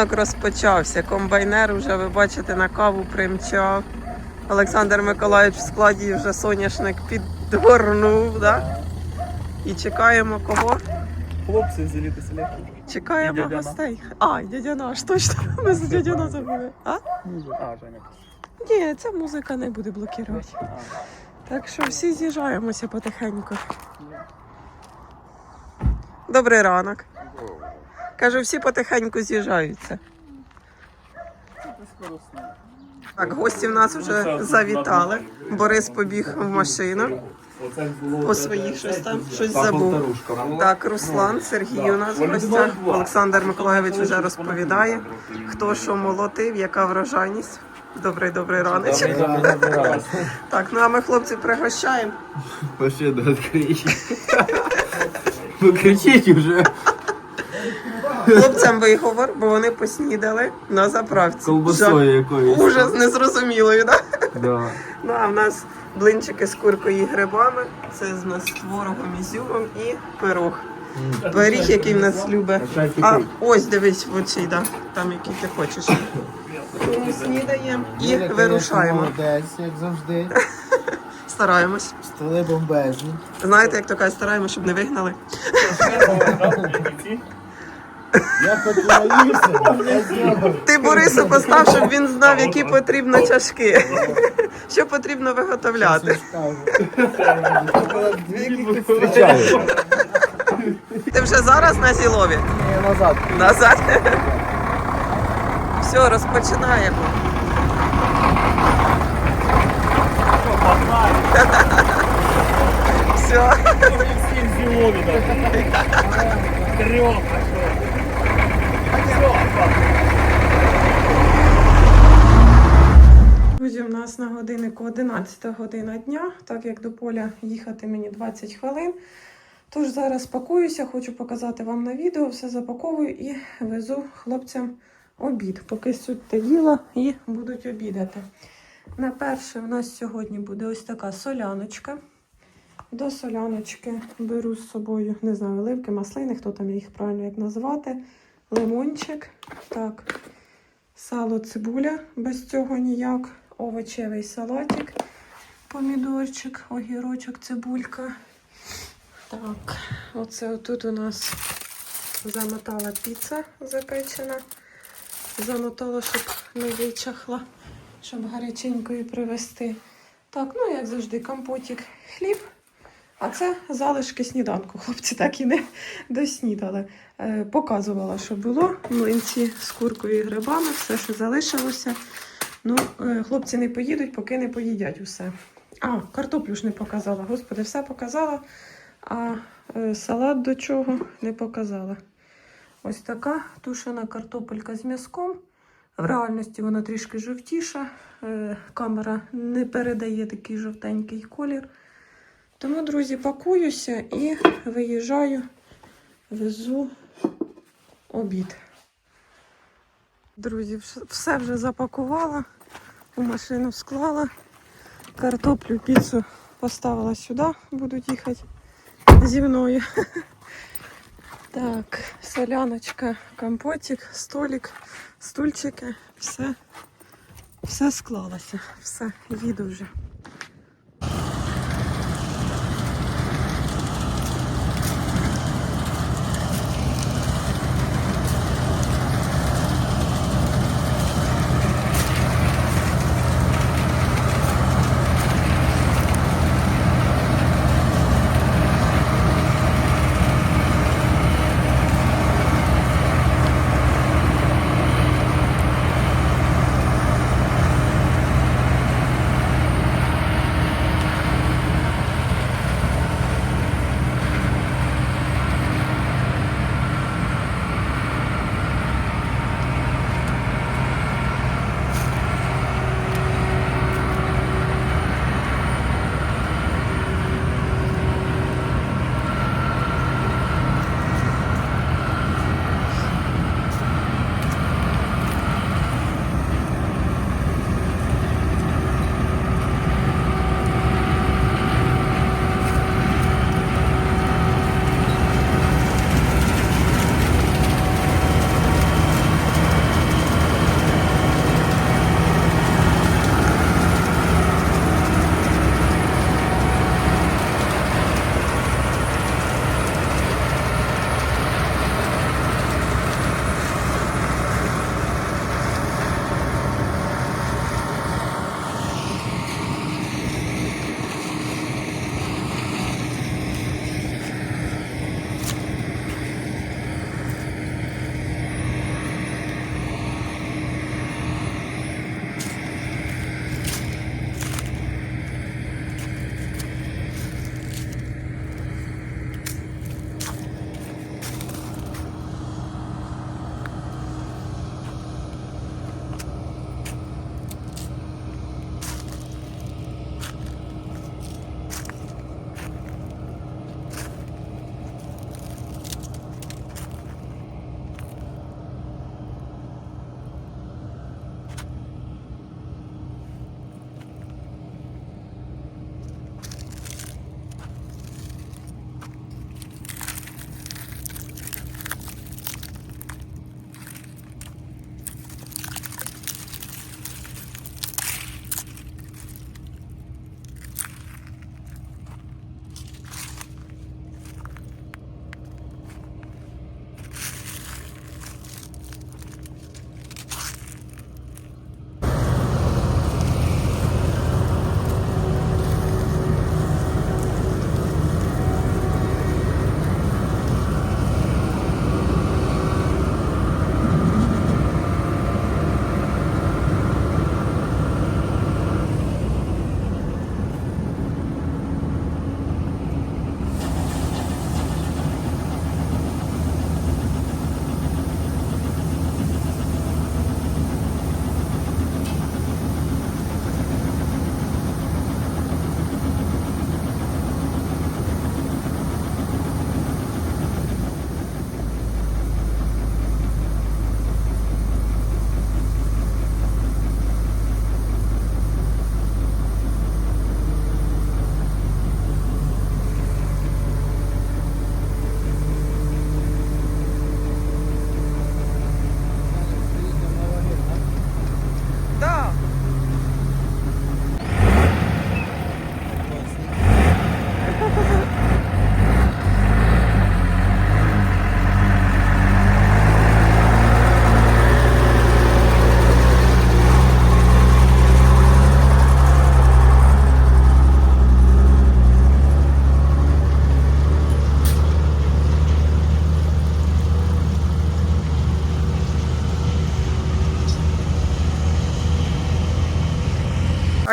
Так розпочався. Комбайнер вже, ви бачите, на каву примчав. Олександр Миколаївич в складі вже соняшник підгорнув, да? І чекаємо кого? Хлопці з еліти селі. Чекаємо гостей. А, дядя наш, точно. Ми за дядя на забули. А? А, Женя. Ні, ця музика не буде блокувати. Так що всі з'їжджаємося потихеньку. Добрий ранок. Кажу, всі потихеньку з'їжджаються. Так, гості в нас вже завітали. Борис побіг в машину. По своїх щось там щось забув. Так, Руслан, Сергій у нас в гостях. Олександр Миколаєвич вже розповідає, хто що молотив, яка врожайність. Добрий добрий раночок. Так, ну а ми хлопці пригощаємо. Машину. Ну кричіть уже. Хлопцям виговор, бо вони поснідали на заправці. Колбасою якоюсь. Ужас незрозумілою, так? Да. Ну а в нас блинчики з куркою і грибами. Це з нас з творогом і зюмом і пирог. Пиріг, який в нас любить. А ось дивись, оцей, да, там який ти хочеш. Тому снідаємо і вирушаємо. Молодець, як завжди. Стараємось. Столи бомбезні. Знаєте, як то кажуть, стараємось, щоб не вигнали. Я. Ти Борису постав, щоб він знав, які потрібно чашки. Що потрібно виготовляти. Ти вже зараз на зілові? Я назад. Назад. Все, розпочинаємо. Все. Всім зілові. Трьох. Друзі, у нас на годиннику 11 година дня, так як до поля їхати мені 20 хвилин. Тож зараз пакуюся, хочу показати вам на відео, все запаковую і везу хлопцям обід. Поки суть те діло і будуть обідати. На перше в нас сьогодні буде ось така соляночка. До соляночки беру з собою, не знаю, оливки, маслини, хто там їх правильно як назвати, лимончик. Так, сало, цибуля, без цього ніяк, овочевий салатик, помідорчик, огірочок, цибулька. Так, оце тут у нас замотала піца запечена. Замотала, щоб не вичахла, щоб гаряченькою привезти. Так, ну як завжди, компотик, хліб. А це залишки сніданку. Хлопці так і не доснідали. Е, показувала, що було. Млинці з куркою і грибами, все, що залишилося. Ну, е, хлопці не поїдуть, поки не поїдять усе. А, картоплю ж не показала. Господи, все показала. А е, салат до чого не показала. Ось така тушена картопелька з м'язком. В реальності вона трішки жовтіша. Камера не передає такий жовтенький колір. Тому, друзі, пакуюся і виїжджаю, везу обід. Друзі, все вже запакувала, у машину склала, картоплю, піцу поставила сюди, будуть їхати зі мною. Так, соляночка, компотик, столик, стульчики, все, все склалося, все, їду вже.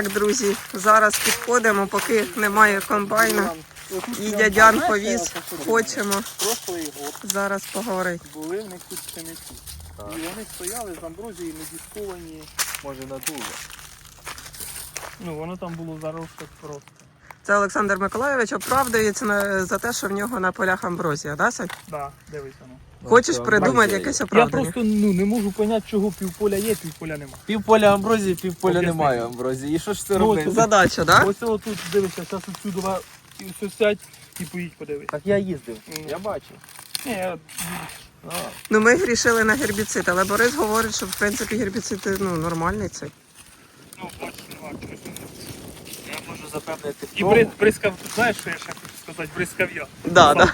Так, друзі, зараз підходимо, поки немає комбайна. І дядян повіз, хочемо зараз поговорити. були в них тут пшениці. І вони стояли з амброзії не дисковані, може надовго. Ну, воно там було заросте просто. Це Олександр Миколайович оправдується на, за те, що в нього на полях амброзія, да, Сань? Да, дивись воно. Хочеш придумати якесь Я просто ну, не можу зрозуміти, чого півполя є, півполя нема. Півполя амброзії, півполя Об'ясни. немає амброзії. І що ж це Ну, робити? Задача, да? Ось тут дивишся, зараз отсюди і все сядь і поїдь подивись. Так я їздив, Ну. я бачив. Ні, я... А, Ну ми грішили на гербіцид, але Борис говорить, що в принципі гербіцид ну, нормальний цей. ну, бачиш, нема чогось. я можу запевнити в І тому. бри, бризкав, знаєш, що я ще хочу сказати? Бризкав. Да, да.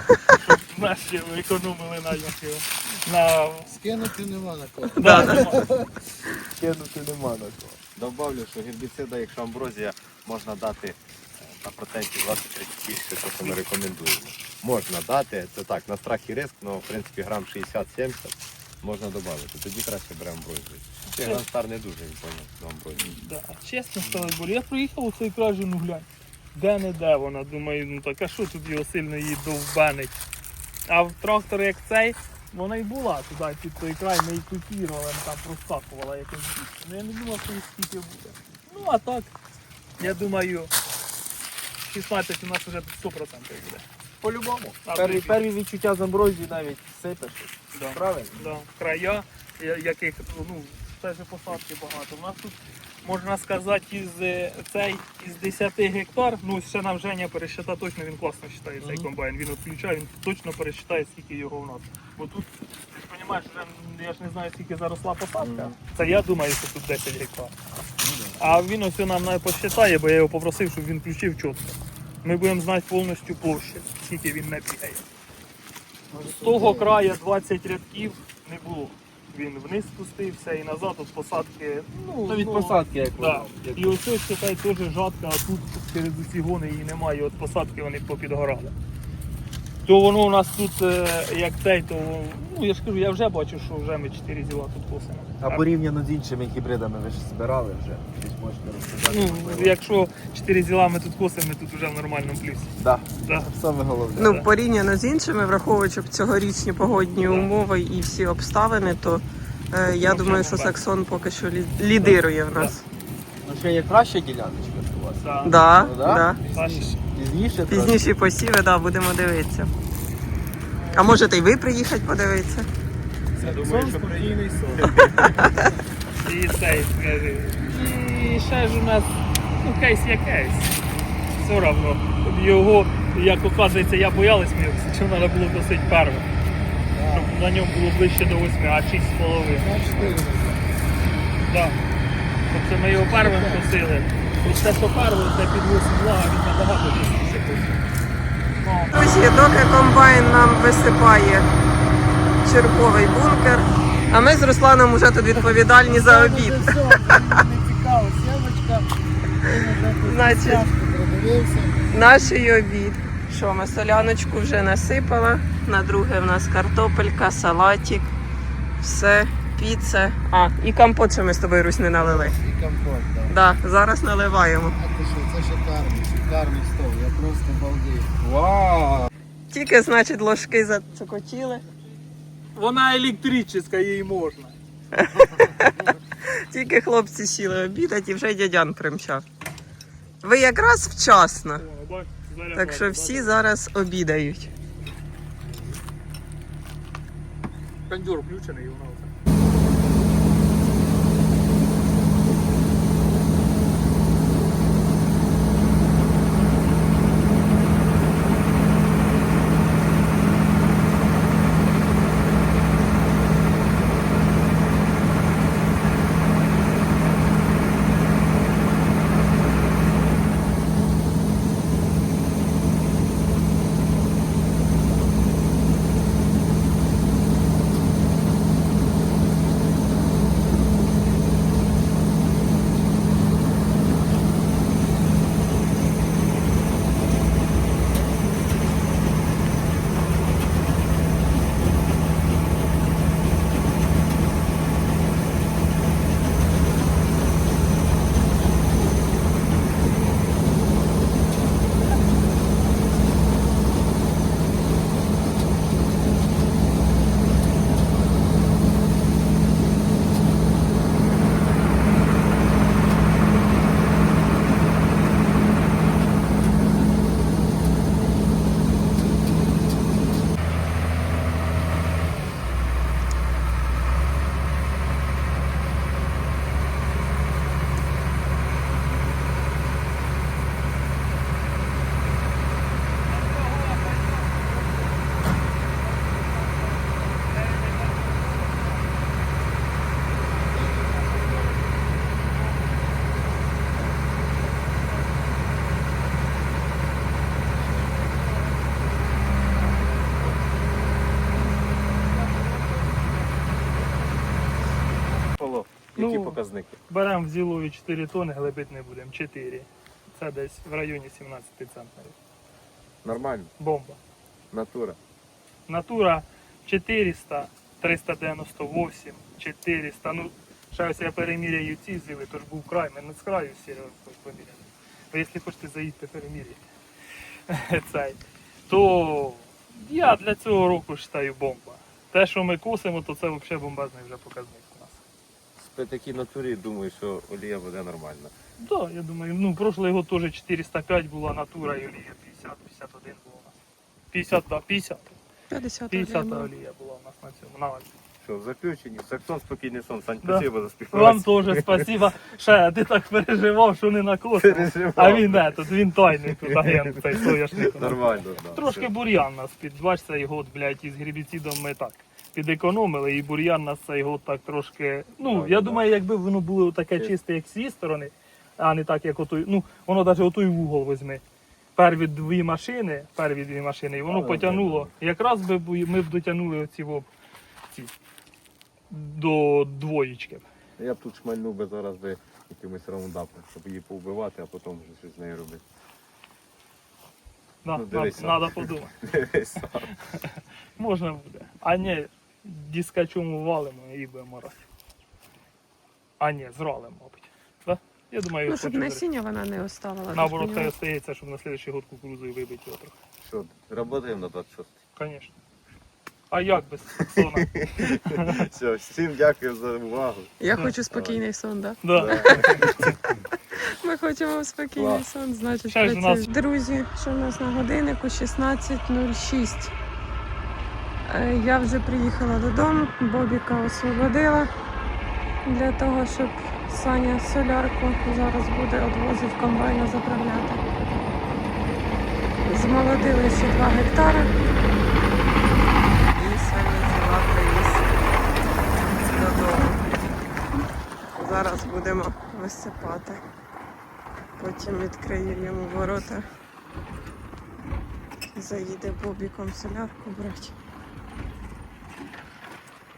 Знаєш, ще економили на його. На... Скинути нема на кого. Да, да. Кинути нема на кого. Добавлю, що гербіцида, якщо амброзія, можна дати е, на проценті 20-30 більше, то що ми рекомендуємо. Можна дати, це так, на страх і риск, але в принципі грам 60-70 можна додати. Тоді краще бере амброзію. Ще Гранстар не дуже він поняв до амброзії. Да. Чесно сказати, бо я проїхав у цей край, ну глянь. Де не де вона, думаю, ну так а що тут його сильно її довбенить. А в трактор як цей, вона й була туди під той край, ми її купірували, там проскакувала якось. Ну я не думав, що її скільки буде. Ну а так, я думаю, 16 у нас вже 100% буде. По-любому. Перві, перві відчуття з амброзії навіть сипеш. Да. Правильно? Да. Края, яких ну, теж посадки багато. У нас тут, можна сказати, із е, цей із 10 гектар, ну ще нам Женя пересчитав точно, він класно вважає цей комбайн. Він відключає, він точно пересчитає, скільки його в нас. Бо тут, ти ж розумієш, я ж не знаю, скільки заросла посадка. Це я думаю, що тут 10 гектар. А він ось нам не посчитає, бо я його попросив, щоб він включив чітко. Ми будемо знати повністю площу, скільки він не бігає. З того краю 20 рядків не було. Він вниз спустився і назад від посадки. Ну, Ну, від ну, посадки, як Да. як- І ось ось теж жатка, а тут через усі гони її немає, от посадки вони попідгорали. То воно у нас тут, е, як цей, то ну я ж кажу, я вже бачу, що вже ми 4 зіла тут косимо. А порівняно з іншими гібридами ви ж збирали вже. Десь можете розказати. Ну, можливо. якщо 4 зіла ми тут косимо, ми тут вже в нормальному плюсі. Да. Да. Саме головне. Ну, порівняно з іншими, враховуючи цьогорічні погодні умови і всі обставини, то е, я думаю, що Саксон поки що лі- лідирує в нас. Ну ще є краща діляночка ж у вас. Да. Да, Ну, да? да. Пізніше. Пізніше. Пізніші посіви, да, будемо дивитися. А можете й ви приїхати подивитися? Я думаю, що приїде. І цей, скажи. І ще ж у нас, ну, кейс є кейс. Все одно. Його, як оказується, я боялась, мені що треба було косити первим. Щоб на ньому було ближче до 8, а 6,5. Да. Тобто ми його первим косили. І те, що первим, це під 8 влага, він набагато частіше косить. Ну, Друзі, доки комбайн нам висипає черговий бункер, а ми з Русланом вже тут відповідальні за обід. Значить. Наш обід. Що ми соляночку вже насипала. На друге в нас картопелька, салатик, все, піца. А, і компот, що ми з тобою Русь не налили. І комфорт, так. Да, зараз наливаємо. А ти що, це шикарний, шикарний стол. Я просто балдію. Вау! Тільки, значить, ложки зацокотіли. Вона електрична, їй можна. Тільки хлопці сіли обідати і вже дядян примчав. Ви якраз вчасно. Так що всі зараз обідають. Кондюр включений, і воно Які Ну, показники? Беремо в зілові 4 тони, глибити не будемо. 4. Це десь в районі 17 центнерів. Нормально. Бомба. Натура. Натура 400, 398, 400. Ну, ще ось я переміряю ці зіли, то ж був край, ми не з краю сіли поміряли. Ви якщо хочете заїдьте переміряти цей, то я для цього року вважаю бомба. Те, що ми косимо, то це взагалі бомбезний вже показник. При такій натурі думаю, що олія буде нормальна. Так, я думаю, ну, прошлий год теж 405 була натура і олія 50, 51 була у нас. 50, да, 50. 50 50 олія. олія була у нас на цьому. На. Що, в заключенні? Саксон, спокійний сон. Сань, Да. спасибо за Вам теж спасибо. Ще ти так переживав, що не на косу. А він не, тут він тайний тут агент, цей соняшник. Нормально, да. Трошки бур'ян нас під 20 цей год, блядь, із гербіцидом ми так підекономили, і бур'ян нас цей год так трошки. Ну, Так, я да. думаю, якби воно було таке чисте, як з цієї сторони, а не так, як отой. Ну, воно навіть отой вугол візьми. Перві дві машини, перві дві машини, і воно Але, потягнуло. Якраз би ми б дотягнули оці в ці до двоєчки. Я б тут шмальнув би зараз би якимось раундапом, щоб її повбивати, а потім вже щось з нею робити. Да, Ну. Треба подумати. Можна буде. А ні, дискачом валимо і будемо раз. А ні, зралимо, мабуть. Да? Я думаю, Ну, щоб зрити. насіння вона не оставила. Наоборот, хай остається, щоб на следующий год кукурузою вибити його трохи. Що, працюємо на 26 Звісно. А як без саксона? Все, всім дякую за увагу. Я хочу спокійний сон, так? Да. Ми хочемо спокійний Клас. сон, значить Ще ж у нас- працюємо. Друзі, що в нас на годиннику 16.06. Е, Я вже приїхала додому, Бобіка освободила для того, щоб Саня солярку зараз буде одвозити в комбайна заправляти. Змолодили ще 2 гектари. І Саня взяла привіз додому. Зараз будемо висипати. Потім відкрию йому ворота. Заїде бобіком солярку брати.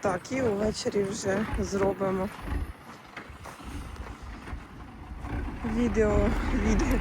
Так, і увечері вже зробимо відео відгук.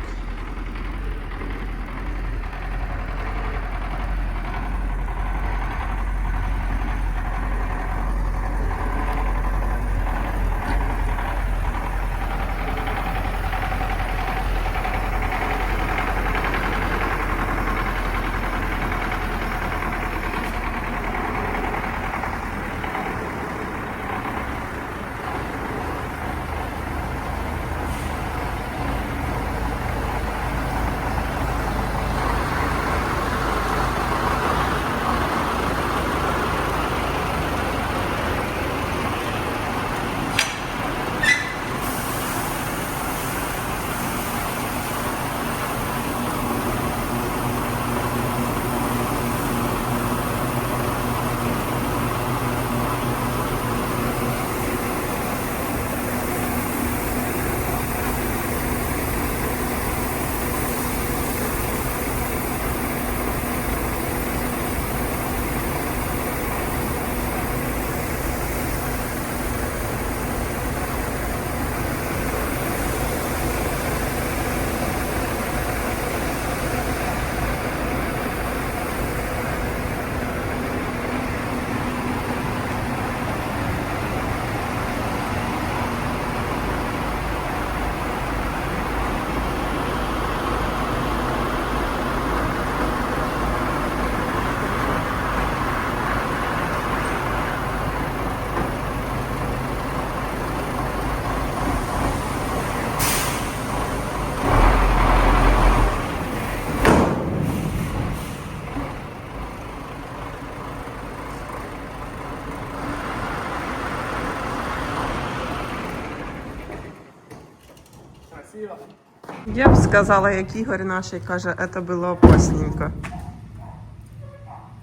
Я б сказала, як Ігор наш каже, це було опасненько.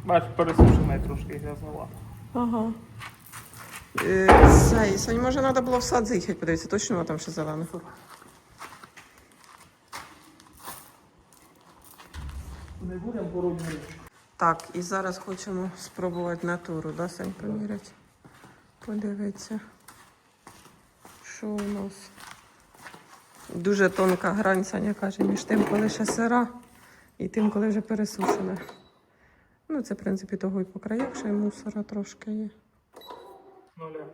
Бач, пересушена трошки грязнова. Ага. Е, Цей, Сонь, може, треба було в сад заїхати, подивитися, точно воно там ще зелено. Не будемо порубати. Так, і зараз хочемо спробувати натуру, да, Сань, поміряти? Подивитися. що у нас? Дуже тонка грань, Саня каже, між тим, коли ще сира, і тим, коли вже пересушена. Ну, це, в принципі, того і по краях, ще й мусора трошки є. Нуля.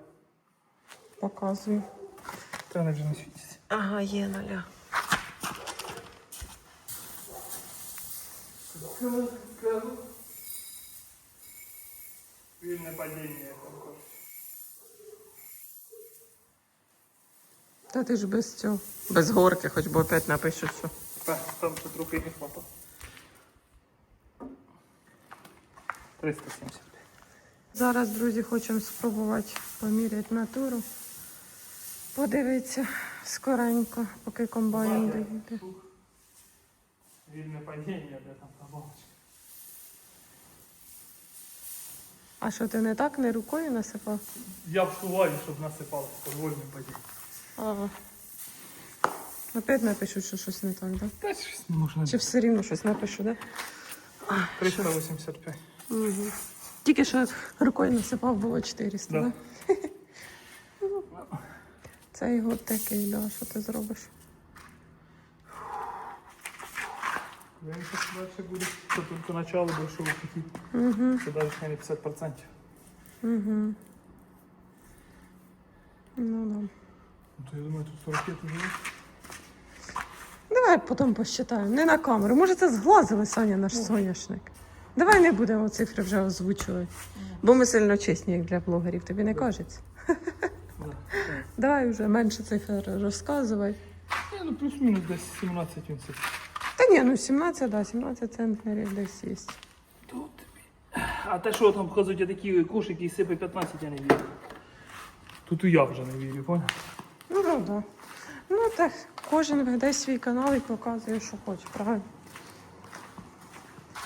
Показую. Та вони вже не світяться. Ага, є нуля. Вільне падіння, як там кажуть. Та ти ж без цього. Без горки, хоч би опять напишу, що. Там ще трохи не хватало. 375. Зараз, друзі, хочемо спробувати поміряти натуру. Подивитися скоренько, поки комбайн доїде. Вільне падіння, де там табличка. А що ти не так, не рукою насипав? Я вшуваю, щоб насипалося подвольне падіння. Ага. Опять напишу, що щось не так, так? Та щось не можна. Чи все рівно щось напишу, так? 385. Угу. Тільки що рукою насипав було 400, Да. так? Цей год такий, да, що ти зробиш? Він далі буде. Це тільки начало большого пути. Угу. Це навіть не 50%. Угу. Ну да. Ну, то я думаю, тут 45 вже є. Давай потім посчитаємо. Не на камеру. Може, це зглазили, Саня, наш соняшник. Давай не будемо цифри вже озвучувати. Бо ми сильно чесні, як для блогерів, тобі не кажеться. Да. Давай вже менше цифр розказувай. Ні, ну плюс-мінус десь 17 він. Та ні, ну 17, да, 17 центнерів десь є. Тут. А те, що там ходять такі кошики і сипе 15, я не вірю. Тут і я вже не вірю, поняв? Ну, да, да. Ну так, кожен веде свій канал і показує, що хоче, правильно?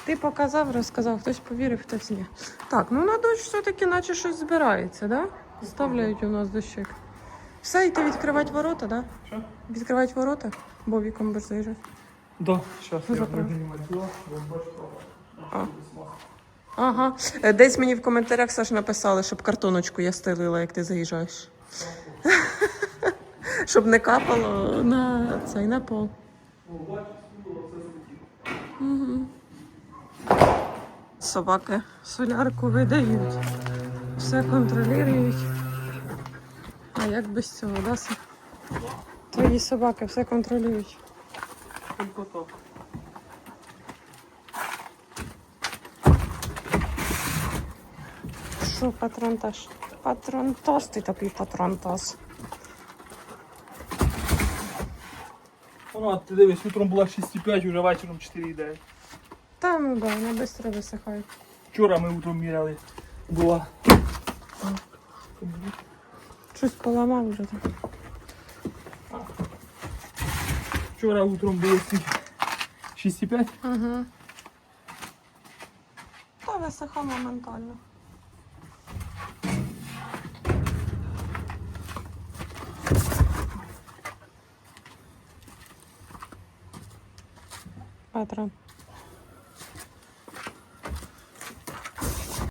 Ти показав, розказав, хтось повірив, хтось ні. Так, ну на дощ все-таки наче щось збирається, да? Ставляють у нас дощик. Все, йти відкривати ворота, да? Що? Відкривати ворота, бо віком будеш заїжджати. Да, зараз я буду бо бачу, А. Ага. Е, Десь мені в коментарях Саш написали, щоб картоночку я стелила, як ти заїжджаєш. щоб не капало на цей на пол. Собаки солярку видають, все контролюють. А як без цього, да? Твої собаки все контролюють. Що патронтаж? Патронтаж, ти такий патронтаж. Вона, ти дивись, утром була 6,5, вже вечором 4,9. Та ну да, вона швидко висихає. Вчора ми утром міряли. Була. Щось поламав вже так. Вчора утром було 6,5? Ага. Та висиха моментально. Патрон.